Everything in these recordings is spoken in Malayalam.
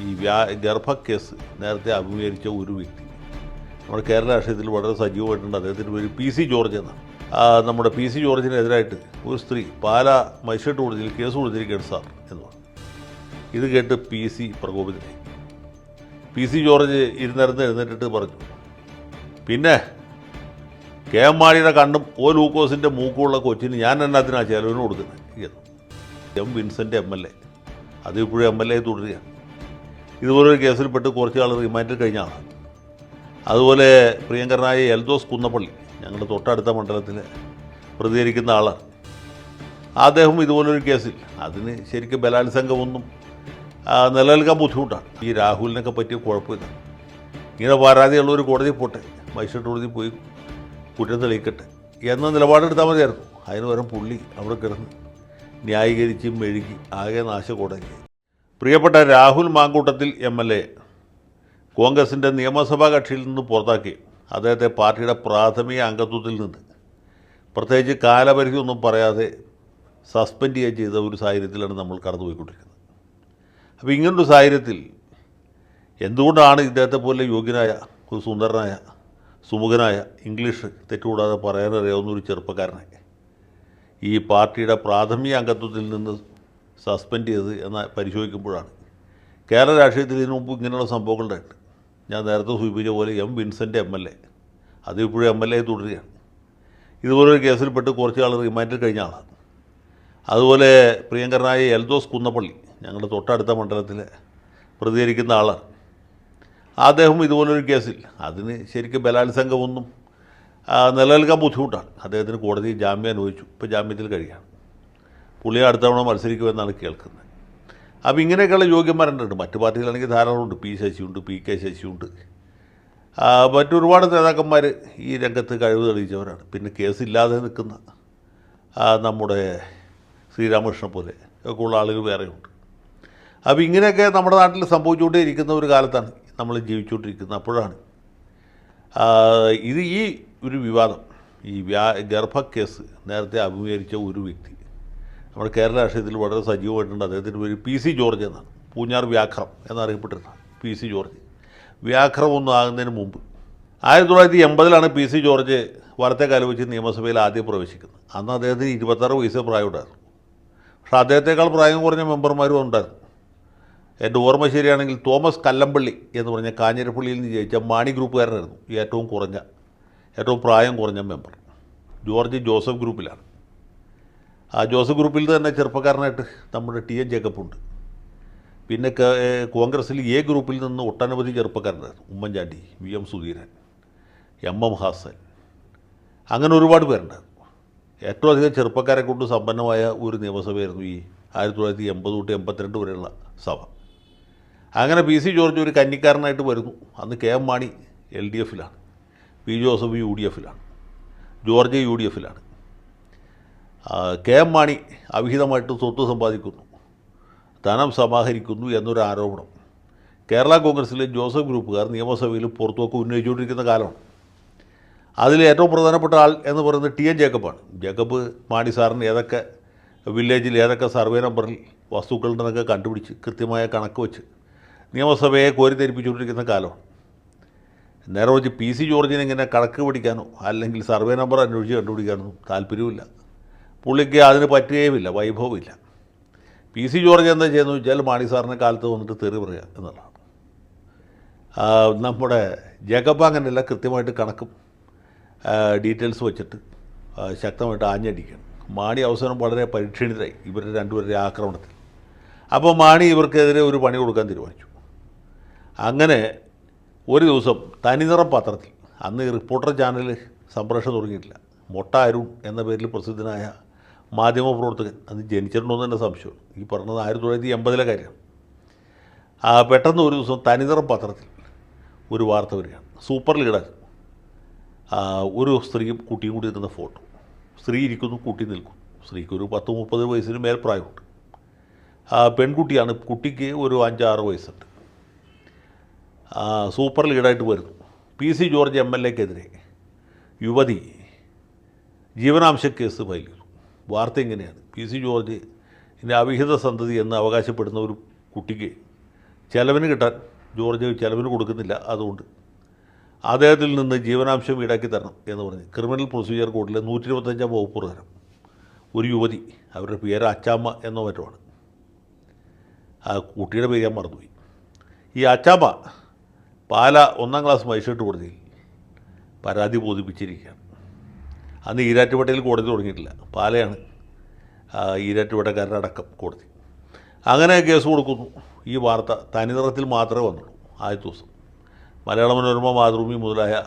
ഈ വ്യാ ഗർഭക്കേസ് നേരത്തെ അഭിമുഖീകരിച്ച ഒരു വ്യക്തി. നമ്മുടെ കേരള രാഷ്ട്രീയത്തിൽ വളരെ സജീവമായിട്ടുണ്ട്. അദ്ദേഹത്തിന്റെ പേര് പി സി ജോർജ് എന്നാണ്. നമ്മുടെ പി സി ജോർജിനെതിരായിട്ട് ഒരു സ്ത്രീ പാല മജിസ്ട്രേറ്റ് കോടതിയിൽ കേസ് കൊടുത്തിരിക്കുകയാണ് സാർ എന്ന് പറഞ്ഞു ഇത് കേട്ട് പി സി പ്രകോപിതനായി. പി സി ജോർജ് ഇരുന്നിരുന്ന് എഴുന്നേറ്റിട്ട് പറഞ്ഞു പിന്നെ കെ എം മാണിയുടെ കണ്ണും ഓ ലൂക്കോസിന്റെ മൂക്കുള്ള കൊച്ചിന് ഞാൻ എന്നാത്തിനാ ചെലവിന് കൊടുക്കുന്നത്? എന്ന്. M Vincent MLA L A. അതിപ്പോഴും എം എൽ എ തുടരുകയാണ്. ഇതുപോലൊരു കേസിൽപ്പെട്ട് കുറച്ച് ആൾ റിമാൻഡിൽ കഴിഞ്ഞ ആളാണ്. അതുപോലെ പ്രിയങ്കരനായ എൽദോസ് കുന്നപ്പള്ളി ഞങ്ങളുടെ തൊട്ടടുത്ത മണ്ഡലത്തിൽ പ്രതികരിക്കുന്ന ആളാണ് അദ്ദേഹം ഇതുപോലൊരു കേസിൽ അതിന് ശരിക്കും ബലാത്സംഗമൊന്നും നിലനിൽക്കാൻ ബുദ്ധിമുട്ടാണ്. ഈ രാഹുലിനൊക്കെ പറ്റിയ കുഴപ്പമില്ല. ഇങ്ങനെ പരാതിയുള്ള ഒരു കോടതി പോട്ടെ മജിസ്ട്രേറ്റ് കോടതി പോയി കുറ്റം തെളിയിക്കട്ടെ എന്ന നിലപാടെടുത്താൽ മതിയായിരുന്നു. അതിന് പകരം പുള്ളി അവിടെ കിടന്ന് ന്യായീകരിച്ച് മെഴുകി ആകെ നാശകോടതി പ്രിയപ്പെട്ട രാഹുൽ മാങ്കൂട്ടത്തിൽ എം എൽ എ കോൺഗ്രസിന്റെ നിയമസഭാ കക്ഷിയിൽ നിന്ന് പുറത്താക്കി അദ്ദേഹത്തെ പാർട്ടിയുടെ പ്രാഥമിക അംഗത്വത്തിൽ നിന്ന്. പ്രത്യേകിച്ച് കാലപരിധി ഒന്നും പറയാതെ സസ്പെൻഡ് ചെയ്യുക ചെയ്ത ഒരു സാഹചര്യത്തിലാണ് നമ്മൾ കടന്നുപോയിക്കൊണ്ടിരിക്കുന്നത്. അപ്പോൾ ഇങ്ങനൊരു സാഹചര്യത്തിൽ എന്തുകൊണ്ടാണ് ഇദ്ദേഹത്തെ പോലെ യോഗ്യനായ ഒരു സുന്ദരനായ സുമുഖനായ ഇംഗ്ലീഷ് തെറ്റുകൂടാതെ പറയാനറിയാവുന്ന ഒരു ചെറുപ്പക്കാരനെ ഈ പാർട്ടിയുടെ പ്രാഥമിക അംഗത്വത്തിൽ നിന്ന് സസ്പെൻഡ് ചെയ്ത് എന്ന് പരിശോധിക്കുമ്പോഴാണ്. കേരള രാഷ്ട്രീയത്തിൽ ഇതിനു മുമ്പ് ഇങ്ങനെയുള്ള സംഭവങ്ങളുണ്ടായിട്ട് ഞാൻ നേരത്തെ സൂചിപ്പിച്ച പോലെ എം വിൻസെന്റ് എം എൽ എ. അത് ഇപ്പോഴും എം എൽ എ തുടരുകയാണ്. ഇതുപോലൊരു കേസിൽപ്പെട്ട് കുറച്ച് ആൾ റിമാൻഡിൽ കഴിഞ്ഞ ആളാണ്. അതുപോലെ പ്രിയങ്കരനായ എൽദോസ് കുന്നപ്പള്ളി ഞങ്ങളുടെ തൊട്ടടുത്ത മണ്ഡലത്തിൽ പ്രതികരിക്കുന്ന ആളാണ്. അദ്ദേഹം ഇതുപോലൊരു കേസിൽ അതിന് ശരിക്കും ബലാത്സംഗമൊന്നും നിലനിൽക്കാൻ ബുദ്ധിമുട്ടാണ്. അദ്ദേഹത്തിന് കോടതി ജാമ്യം അനുവദിച്ചു. ഇപ്പോൾ ജാമ്യത്തിൽ കഴിയാണ്. പുള്ളി അടുത്ത തവണ മത്സരിക്കുമെന്നാണ് കേൾക്കുന്നത്. അപ്പോൾ ഇങ്ങനെയൊക്കെയുള്ള യോഗ്യന്മാരുണ്ട്. മറ്റു പാർട്ടികളാണെങ്കിൽ ധാരാളമുണ്ട്. പി ശശിയുണ്ട് പി കെ ശശിയുണ്ട്. മറ്റൊരുപാട് നേതാക്കന്മാർ ഈ രംഗത്ത് കഴിവ് തെളിയിച്ചവരാണ്. പിന്നെ കേസില്ലാതെ നിൽക്കുന്ന നമ്മുടെ ശ്രീരാമകൃഷ്ണ പോലെ ഒക്കെ ഉള്ള ആളുകൾ വേറെയുണ്ട്. അപ്പോൾ ഇങ്ങനെയൊക്കെ നമ്മുടെ നാട്ടിൽ സംഭവിച്ചുകൊണ്ടേ ഇരിക്കുന്ന ഒരു കാലത്താണ് നമ്മൾ ജീവിച്ചുകൊണ്ടിരിക്കുന്നത്. അപ്പോഴാണ് ഇത് ഈ ഒരു വിവാദം ഈ വ്യാ ഗർഭക്കേസ് നേരത്തെ അഭിമുഖീകരിച്ച ഒരു വ്യക്തി നമ്മുടെ കേരള രാഷ്ട്രീയത്തിൽ വളരെ സജീവമായിട്ടുണ്ട്. അദ്ദേഹത്തിന്റെ പേര് പി സി ജോർജ് എന്നാണ്. പൂഞ്ഞാർ വ്യാഘ്രം എന്നറിയപ്പെട്ടിരുന്ന പി സി ജോർജ്. വ്യാഘ്രം ഒന്നും ആകുന്നതിന് മുമ്പ് ആയിരത്തി തൊള്ളായിരത്തി എൺപതിലാണ് പി സി ജോർജ് വലത്തേക്കാലം വെച്ച് നിയമസഭയിൽ ആദ്യം പ്രവേശിക്കുന്നത്. അന്ന് അദ്ദേഹത്തിന് ഇരുപത്താറ് വയസ്സേ പ്രായമുണ്ടായിരുന്നു. പക്ഷേ അദ്ദേഹത്തെക്കാൾ പ്രായം കുറഞ്ഞ മെമ്പർമാരും ഉണ്ടായിരുന്നു. എന്റെ ഓർമ്മ ശരിയാണെങ്കിൽ തോമസ് കല്ലമ്പള്ളി എന്ന് പറഞ്ഞ കാഞ്ഞിരപ്പള്ളിയിൽ നിന്ന് ജയിച്ച മാണി ഗ്രൂപ്പുകാരനായിരുന്നു ഏറ്റവും കുറഞ്ഞ ഏറ്റവും പ്രായം കുറഞ്ഞ മെമ്പർ. George Joseph ഗ്രൂപ്പിലാണ്. ആ ജോസഫ് ഗ്രൂപ്പിൽ തന്നെ ചെറുപ്പക്കാരനായിട്ട് നമ്മുടെ ടി എൻ ജേക്കബ് ഉണ്ട്. പിന്നെ കോൺഗ്രസ്സിൽ എ ഗ്രൂപ്പിൽ നിന്ന് ഒട്ടനവധി ചെറുപ്പക്കാരുണ്ടായിരുന്നു. Oommen Chandy V M Sudheeran M M Hassan. അങ്ങനെ ഒരുപാട് പേരുണ്ടായിരുന്നു. ഏറ്റവും അധികം ചെറുപ്പക്കാരെ കൊണ്ട് സമ്പന്നമായ ഒരു നിയമസഭയായിരുന്നു ഈ ആയിരത്തി തൊള്ളായിരത്തി എൺപത് തൊട്ട് എൺപത്തിരണ്ട് വരെയുള്ള സഭ. അങ്ങനെ പി സി ജോർജ് ഒരു കന്നിക്കാരനായിട്ട് വരുന്നു. അന്ന് K M Mani L D എഫിലാണ്. P Joseph U D എഫിലാണ്. ജോർജ് യു ഡി എഫിലാണ്. കെ എം മാണി അവിഹിതമായിട്ട് സ്വത്ത് സമ്പാദിക്കുന്നു. ധനം സമാഹരിക്കുന്നു എന്നൊരു ആരോപണം. കേരള കോൺഗ്രസിലെ ജോസഫ് ഗ്രൂപ്പുകാർ നിയമസഭയിൽ പുറത്തുമൊക്കെ ഉന്നയിച്ചുകൊണ്ടിരിക്കുന്ന കാലമാണ്. അതിൽ ഏറ്റവും പ്രധാനപ്പെട്ട ആൾ എന്ന് പറയുന്നത് ടി എൻ ജേക്കബാണ്. ജേക്കബ് മാണി സാറിന് ഏതൊക്കെ വില്ലേജിൽ ഏതൊക്കെ സർവേ നമ്പറിൽ വസ്തുക്കളുണ്ടെന്നൊക്കെ കണ്ടുപിടിച്ച് കൃത്യമായ കണക്ക് വെച്ച് നിയമസഭയെ കോരിത്തെരിപ്പിച്ചുകൊണ്ടിരിക്കുന്ന കാലമാണ്. നേരെ വെച്ച് പി സി ജോർജിനെ ഇങ്ങനെ കണക്ക് പിടിക്കാനോ അല്ലെങ്കിൽ സർവേ നമ്പർ അന്വേഷിച്ച് കണ്ടുപിടിക്കാനോ താല്പര്യമില്ല പുള്ളിക്ക് അതിന് പറ്റുകയുമില്ല വൈഭവമില്ല. പി സി ജോർജ് എന്താ ചെയ്യുന്നത്? വെച്ചാൽ മാണി സാറിന്റെ കാലത്ത് വന്നിട്ട് തെറി പറയുക എന്നുള്ളതാണ്. നമ്മുടെ ജേക്കബ് അങ്ങനെയല്ല കൃത്യമായിട്ട് കണക്കും ഡീറ്റെയിൽസ് വെച്ചിട്ട് ശക്തമായിട്ട് ആഞ്ഞടിക്കണം. മാണി അവസരം വളരെ പരിക്ഷീണിതരായി ഇവരുടെ രണ്ടുപേരുടെ ആക്രമണത്തിൽ. അപ്പോൾ മാണി ഇവർക്കെതിരെ ഒരു പണി കൊടുക്കാൻ തീരുമാനിച്ചു. അങ്ങനെ ഒരു ദിവസം തനിനിറം പത്രത്തിൽ അന്ന് ഈ റിപ്പോർട്ടർ ചാനൽ സംപ്രേഷണം തുടങ്ങിയിട്ടില്ല മൊട്ട അരുൺ എന്ന പേരിൽ പ്രസിദ്ധനായ മാധ്യമപ്രവർത്തകൻ. അന്ന് ജനിച്ചിട്ടുണ്ടോ തന്നെ സംശയം ഈ പറഞ്ഞത് ആയിരത്തി തൊള്ളായിരത്തി എൺപതിലെ കാര്യം പെട്ടെന്ന് ഒരു ദിവസം തനിനിറം പത്രത്തിൽ ഒരു വാർത്ത വരികയാണ്. Super leader. ഒരു സ്ത്രീയും കുട്ടിയും കൂടി ഇരുന്ന ഫോട്ടോ. സ്ത്രീ ഇരിക്കുന്നു കുട്ടി നിൽക്കും സ്ത്രീക്ക് ഒരു പത്ത് മുപ്പത് വയസ്സിന് മേൽ പ്രായമുണ്ട് പെൺകുട്ടിയാണ് കുട്ടിക്ക് ഒരു അഞ്ചാറ് വയസ്സുണ്ട്. സൂപ്പർ ലീഡായിട്ട് വരുന്നു. P C George M L എക്കെതിരെ യുവതി ജീവനാംശ കേസ് ഫയൽ ചെയ്തു. വാർത്ത എങ്ങനെയാണ്? പി സി ജോർജ് ഇതിന്റെ അവിഹിത സന്തതി എന്ന് അവകാശപ്പെടുന്ന ഒരു കുട്ടിക്ക് ചെലവിന് കിട്ടാൻ ജോർജ് ചെലവിന് കൊടുക്കുന്നില്ല അതുകൊണ്ട് അദ്ദേഹത്തിൽ നിന്ന് ജീവനാംശം ഈടാക്കി തരണം എന്ന് പറഞ്ഞ് ക്രിമിനൽ പ്രൊസീജിയർ കോഡിലെ നൂറ്റി ഇരുപത്തഞ്ചാം വകുപ്പ് പ്രകാരം ഒരു യുവതി അവരുടെ പേര് അച്ചാമ്മ എന്ന മറ്റുമാണ് ആ കുട്ടിയുടെ പേര് ഞാൻ മറന്നുപോയി. ഈ അച്ചാമ്മ പാല ഒന്നാം ക്ലാസ് മജിസ്ട്രേറ്റ് കോടതിയിൽ പരാതി ബോധിപ്പിച്ചിരിക്കുകയാണ്. അന്ന് ഈരാറ്റുപേട്ടയിൽ കോടതി തുടങ്ങിയിട്ടില്ല. പാലയാണ് ഈരാറ്റുപേട്ടക്കാരനടക്കം കോടതി. അങ്ങനെ കേസ് കൊടുക്കുന്നു. ഈ വാർത്ത തനിനിറത്തിൽ മാത്രമേ വന്നുള്ളൂ ആദ്യത്തെ ദിവസം. മലയാള മനോരമ മാതൃഭൂമി മുതലായ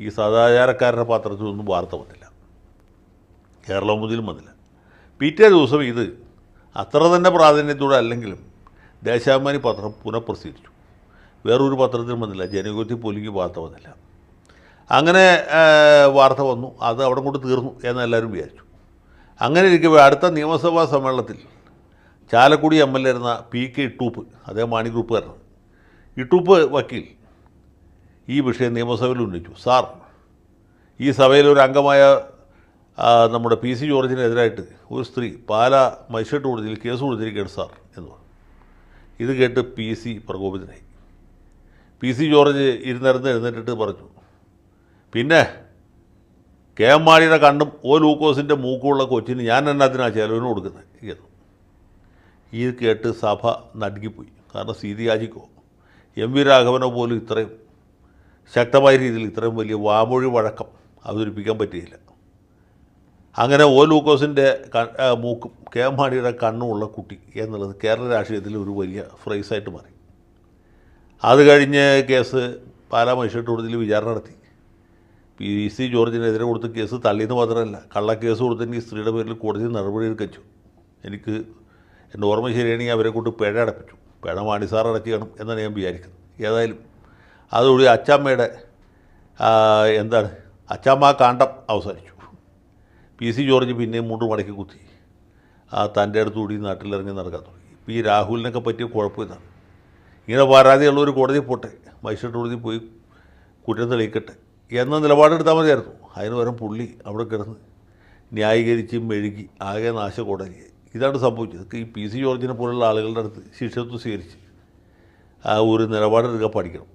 ഈ സദാചാരക്കാരുടെ പാത്രത്തിൽ ഒന്നും വാർത്ത വന്നില്ല. കേരളമുതിലും വന്നില്ല. പിറ്റേ ദിവസം ഇത് അത്ര തന്നെ പ്രാധാന്യത്തോടെ അല്ലെങ്കിലും ദേശാഭിമാനി പത്രം പുനഃപ്രസിദ്ധീകരിച്ചു. വേറൊരു പത്രത്തിൽ വന്നില്ല. ജനകോത്തി പോലും ഈ വാർത്ത വന്നില്ല. അങ്ങനെ വാർത്ത വന്നു. അത് അവിടെ കൊണ്ട് തീർന്നു എന്ന് എല്ലാവരും വിചാരിച്ചു. അങ്ങനെ ഇരിക്കുമ്പോൾ അടുത്ത നിയമസഭാ സമ്മേളനത്തിൽ ചാലക്കുടി എം എൽ എ ഇരുന്ന പി കെ ഇട്ടൂപ്പ് അദ്ദേഹം മാണി ഗ്രൂപ്പുകാരനാണ്. ഇട്ടൂപ്പ് വക്കീൽ ഈ വിഷയം നിയമസഭയിൽ ഉന്നയിച്ചു. സാർ ഈ സഭയിൽ ഒരു അംഗമായ നമ്മുടെ പി സി ജോർജിനെതിരായിട്ട് ഒരു സ്ത്രീ പാല മജിസ്ട്രേറ്റ് കോടതിയിൽ കേസ് കൊടുത്തിരിക്കുകയാണ് സാർ എന്ന് പറഞ്ഞു. ഇത് കേട്ട് പി സി പ്രകോപിതനായി. പി സി ജോർജ് ഇരുന്നിരുന്ന് എഴുന്നേറ്റിട്ട് പറഞ്ഞു പിന്നെ കെ എം മാണിയുടെ കണ്ണും ഓ ലൂക്കോസിന്റെ മൂക്കുമുള്ള കൊച്ചിന് ഞാൻ എന്നാത്തിനാണ് ചെലവിന് കൊടുക്കുന്നത്. എന്ന് ഇത് കേട്ട് സഭ നടുങ്ങിപ്പോയി. കാരണം സീതിയാജിക്കോ എം വി രാഘവനോ പോലും ഇത്രയും ശക്തമായ രീതിയിൽ ഇത്രയും വലിയ വാമൊഴി വഴക്കം അവതരിപ്പിക്കാൻ പറ്റിയില്ല. അങ്ങനെ ഓ ലൂക്കോസിന്റെ മൂക്കും കെ എം മാണിയുടെ കണ്ണുമുള്ള കുട്ടി എന്നുള്ളത് കേരള രാഷ്ട്രീയത്തിൽ ഒരു വലിയ ഫ്രൈസായിട്ട് മാറി. അത് കഴിഞ്ഞ് കേസ് പാലാ മജിസ്ട്രേറ്റ് കോടതിയിൽ വിചാരണ നടത്തി. പി സി ജോർജിനെതിരെ കൊടുത്ത കേസ് തള്ളിയെന്ന് മാത്രമല്ല കള്ളക്കേസ് കൊടുത്തെങ്കിൽ സ്ത്രീയുടെ പേരിൽ കോടതി നടപടി എടുക്കച്ചു. എനിക്ക് എന്റെ ഓർമ്മ ശരിയാണെങ്കിൽ അവരെ കൊണ്ട് പിഴ അടപ്പിച്ചു. പിഴ മാണിസാർ സാർ അടച്ചു കാണും എന്നാണ് ഞാൻ വിചാരിക്കുന്നത്. ഏതായാലും അതോടെ അച്ചാമ്മയുടെ എന്താണ് അച്ചാമ്മ കാണ്ടം അവസാനിച്ചു. പി സി ജോർജ് പിന്നെയും മുണ്ട് മടക്കി കുത്തി. ആ തന്റെ അടുത്തുകൂടി നാട്ടിലിറങ്ങി നടക്കാൻ തുടങ്ങി. ഇപ്പോൾ ഈ രാഹുലിനൊക്കെ പറ്റിയ കുഴപ്പം ഇതാണ്. ഇങ്ങനെ പരാതിയുള്ളവർ കോടതി പോട്ടെ. മജിസ്ട്രേറ്റ് കോടതി പോയി കുറ്റം തെളിയിക്കട്ടെ. എന്ന നിലപാടെടുത്താൽ മതിയായിരുന്നു. അതിന് പകരം പുള്ളി അവിടെ കിടന്ന് ന്യായീകരിച്ച് മെഴുകി ആകെ നാശകോടതിയായി ഇതാണ് സംഭവിച്ചത്. ഈ പി സി ജോർജിനെ പോലുള്ള ആളുകളുടെ അടുത്ത് ശിക്ഷത്വം സ്വീകരിച്ച് ആ ഒരു നിലപാടെടുക്കാൻ പഠിക്കണം.